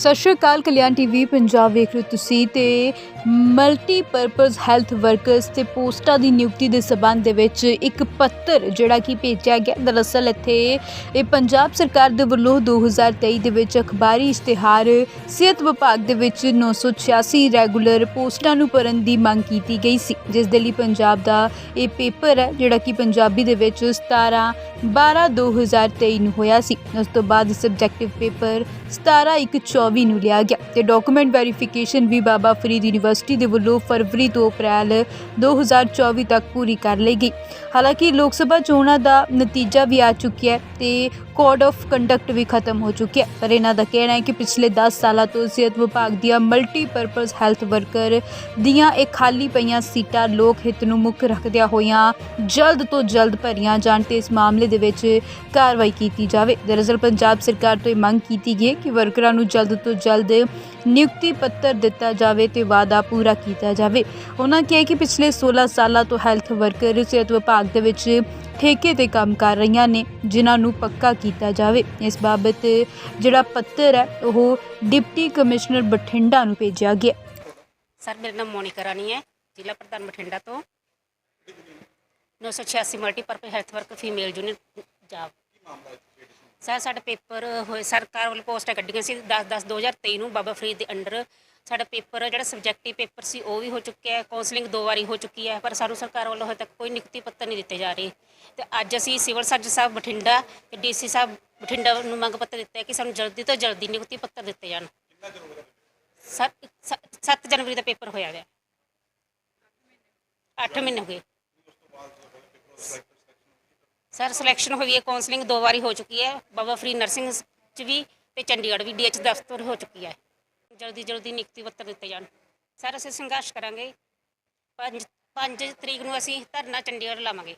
ਸਤਿ ਸ਼੍ਰੀ ਅਕਾਲ ਕਲਿਆਣ ਟੀਵੀ ਪੰਜਾਬ ਵੇਖ ਰਹੇ ਹੋ ਤੁਸੀਂ ਤੇ ਮਲਟੀਪਰਪਸ ਹੈਲਥ ਵਰਕਰਸ ਤੇ ਪੋਸਟਾਂ ਦੀ ਨਿਯੁਕਤੀ ਦੇ ਸਬੰਧ ਦੇ ਵਿੱਚ ਇੱਕ ਪੱਤਰ ਜਿਹੜਾ ਕਿ ਭੇਜਿਆ ਗਿਆ। ਦਰਅਸਲ ਇੱਥੇ ਇਹ ਪੰਜਾਬ ਸਰਕਾਰ ਦੇ ਵੱਲੋਂ 2023 ਦੇ ਵਿੱਚ ਅਖਬਾਰੀ ਇਸ਼ਤਿਹਾਰ, ਸਿਹਤ ਵਿਭਾਗ ਦੇ ਵਿੱਚ 986 ਰੈਗੂਲਰ ਪੋਸਟਾਂ ਨੂੰ ਭਰਨ ਦੀ ਮੰਗ ਕੀਤੀ ਗਈ ਸੀ, ਜਿਸ ਦੇ ਲਈ ਪੰਜਾਬ ਦਾ ਇਹ ਪੇਪਰ ਹੈ, ਜਿਹੜਾ ਕਿ ਪੰਜਾਬੀ ਦੇ ਵਿੱਚ 17 12 2023 ਨੂੰ ਹੋਇਆ ਸੀ। ਉਸ ਤੋਂ ਬਾਅਦ ਸਬਜੈਕਟਿਵ ਪੇਪਰ 17 1 24 ਨੂੰ ਲਿਆ ਗਿਆ ਤੇ ਡਾਕੂਮੈਂਟ ਵੈਰੀਫਿਕੇਸ਼ਨ ਵੀ ਬਾਬਾ ਫਰੀਦ ਯੂਨੀਵਰਸਿਟੀ ਦੇ ਵੱਲੋਂ ਫਰਵਰੀ ਤੋਂ ਅਪ੍ਰੈਲ 2024 ਤੱਕ ਪੂਰੀ ਕਰ ਲਈ ਗਈ। ਹਾਲਾਂਕਿ ਲੋਕ ਸਭਾ ਚੋਣਾਂ ਦਾ ਨਤੀਜਾ ਵੀ ਆ ਚੁੱਕਿਆ ਹੈ ਤੇ ਕੋਡ ਆਫ ਕੰਡਕਟ ਵੀ ਖਤਮ ਹੋ ਚੁੱਕਿਆ ਹੈ। ਪਰ ਇਹਨਾਂ ਦਾ ਕਹਿਣਾ ਹੈ ਕਿ ਪਿਛਲੇ 10 ਸਾਲਾਂ ਤੋਂ ਸਿਹਤ ਵਿਭਾਗ ਦੀਆਂ ਮਲਟੀਪਰਪਸ ਹੈਲਥ ਵਰਕਰ ਦੀਆਂ ਇਹ ਖਾਲੀ ਪਈਆਂ ਸੀਟਾਂ ਲੋਕ ਹਿੱਤ ਨੂੰ ਮੁੱਖ ਰੱਖਦਿਆਂ ਹੋਈਆਂ ਜਲਦ ਤੋਂ ਜਲਦ ਭਰੀਆਂ ਜਾਣ ਤੇ ਇਸ ਮਾਮਲੇ ਦੇ ਵਿੱਚ ਕਾਰਵਾਈ ਕੀਤੀ ਜਾਵੇ। ਦਰਅਸਲ ਪੰਜਾਬ ਸਰਕਾਰ ਤੋਂ ਇਹ ਮੰਗ ਕੀਤੀ ਗਈ ਹੈ ਕਿ ਵਰਕਰਾਂ ਨੂੰ ਜਲਦ ਤੋਂ ਜਲਦ ਨਿਯੁਕਤੀ ਪੱਤਰ ਦਿੱਤਾ ਜਾਵੇ ਤੇ ਵਾਅਦਾ ਪੂਰਾ ਕੀਤਾ ਜਾਵੇ। ਉਹਨਾਂ ਕਿਹਾ ਕਿ ਪਿਛਲੇ 16 ਸਾਲਾਂ ਤੋਂ ਹੈਲਥ ਵਰਕਰ ਸਿਹਤ ਵਿਭਾਗ ਦੇ ਵਿੱਚ ਠੇਕੇ ਤੇ ਕੰਮ ਕਰ ਰਹੀਆਂ ਨੇ, ਜਿਨ੍ਹਾਂ ਨੂੰ ਪੱਕਾ ਕੀਤਾ ਜਾਵੇ। ਇਸ ਬਾਬਤ ਜਿਹੜਾ ਪੱਤਰ ਹੈ, ਉਹ ਡਿਪਟੀ ਕਮਿਸ਼ਨਰ ਬਠਿੰਡਾ ਨੂੰ ਭੇਜਿਆ ਗਿਆ। ਸਰ, ਮੇਰਾ ਨਾਮ ਮੋਨਿਕਾ ਰਾਣੀ ਹੈ, ਜ਼ਿਲ੍ਹਾ ਪ੍ਰਧਾਨ ਬਠਿੰਡਾ ਤੋਂ। 986 multipurpose health work female unit job sir ਸਾਡਾ ਪੇਪਰ ਹੋਏ, ਸਰਕਾਰ ਵੱਲੋਂ ਪੋਸਟਾਂ ਕੱਢੀਆਂ ਸੀ 10 10 2023 ਨੂੰ ਬਾਬਾ ਫਰੀਦ ਦੇ ਅੰਡਰ। ਸਾਡਾ ਪੇਪਰ, ਜਿਹੜਾ ਸਬਜੈਕਟਿਵ ਪੇਪਰ ਸੀ, ਉਹ ਵੀ ਹੋ ਚੁੱਕਿਆ ਹੈ। ਕਾਉਂਸਲਿੰਗ ਦੋ ਵਾਰੀ ਹੋ ਚੁੱਕੀ ਹੈ, ਪਰ ਸਾਨੂੰ ਸਰਕਾਰ ਵੱਲੋਂ ਹਜੇ ਤੱਕ ਕੋਈ ਨਿਯੁਕਤੀ ਪੱਤਰ ਨਹੀਂ ਦਿੱਤੇ ਜਾ ਰਹੇ। ਤੇ ਅੱਜ ਅਸੀਂ ਸਿਵਲ ਸਰਜਨ ਸਾਹਿਬ ਬਠਿੰਡਾ ਤੇ ਡੀਸੀ ਸਾਹਿਬ ਬਠਿੰਡਾ ਨੂੰ ਮੰਗ ਪੱਤਰ ਦਿੱਤਾ ਹੈ ਕਿ ਸਾਨੂੰ ਜਲਦੀ ਤੋਂ ਜਲਦੀ ਨਿਯੁਕਤੀ ਪੱਤਰ ਦਿੱਤੇ ਜਾਣ। ਸਰ 7 ਜਨਵਰੀ ਦਾ ਪੇਪਰ ਹੋਇਆ ਗਿਆ 8 ਮਹੀਨੇ ਹੋ ਗਏ। ਸਰ ਸਿਲੈਕਸ਼ਨ ਹੋਈ ਹੈ ਕਾਉਂਸਲਿੰਗ ਦੋ ਵਾਰੀ ਹੋ ਚੁੱਕੀ ਹੈ। ਬਾਬਾ ਫਰੀ ਨਰਸਿੰਗ ਚ ਵੀ ਤੇ ਚੰਡੀਗੜ੍ਹ ਵੀ ਡੀਐਚ ਦਫ਼ਤਰ ਹੋ ਚੁੱਕੀ ਹੈ। ਜਲਦੀ ਜਲਦੀ ਨਿਯੁਕਤੀ ਪੱਤਰ ਦਿੱਤੇ ਜਾਣ। ਸਰ ਅਸੀਂ ਸੰਘਰਸ਼ ਕਰਾਂਗੇ। 5 5 ਤਰੀਕ ਨੂੰ ਅਸੀਂ ਧਰਨਾ ਚੰਡੀਗੜ੍ਹ ਲਾਵਾਂਗੇ।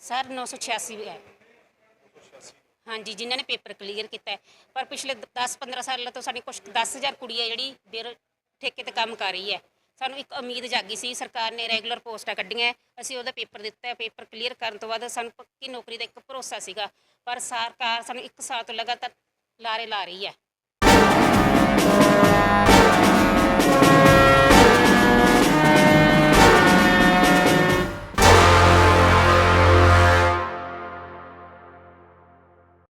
ਸਰ 986 ਹੈ। ਹਾਂਜੀ, ਜਿਨ੍ਹਾਂ ਨੇ ਪੇਪਰ ਕਲੀਅਰ ਕੀਤਾ ਹੈ। ਪਰ ਪਿਛਲੇ 10-15 ਸਾਲਾਂ ਤੋਂ ਸਾਡੀ ਕੁਝ 10000 ਕੁੜੀ ਹੈ ਜਿਹੜੀ ਬੇਰ ਠੇਕੇ ਤੇ ਕੰਮ ਕਰ ਰਹੀ ਹੈ। ਸਾਨੂੰ ਇੱਕ ਉਮੀਦ ਜਾਗੀ ਸੀ, ਸਰਕਾਰ ਨੇ ਰੈਗੂਲਰ ਪੋਸਟਾਂ ਕੱਢੀਆਂ, ਅਸੀਂ ਉਹਦਾ ਪੇਪਰ ਦਿੱਤਾ, ਪੇਪਰ ਕਲੀਅਰ ਕਰਨ ਤੋਂ ਬਾਅਦ ਸਾਨੂੰ ਪੱਕੀ ਨੌਕਰੀ ਦਾ ਇੱਕ ਭਰੋਸਾ ਸੀਗਾ, ਪਰ ਸਰਕਾਰ ਸਾਨੂੰ ਇੱਕ ਸਾਲ ਤੋਂ ਲਗਾਤਾਰ ਲਾਰੇ ਲਾ ਰਹੀ ਹੈ।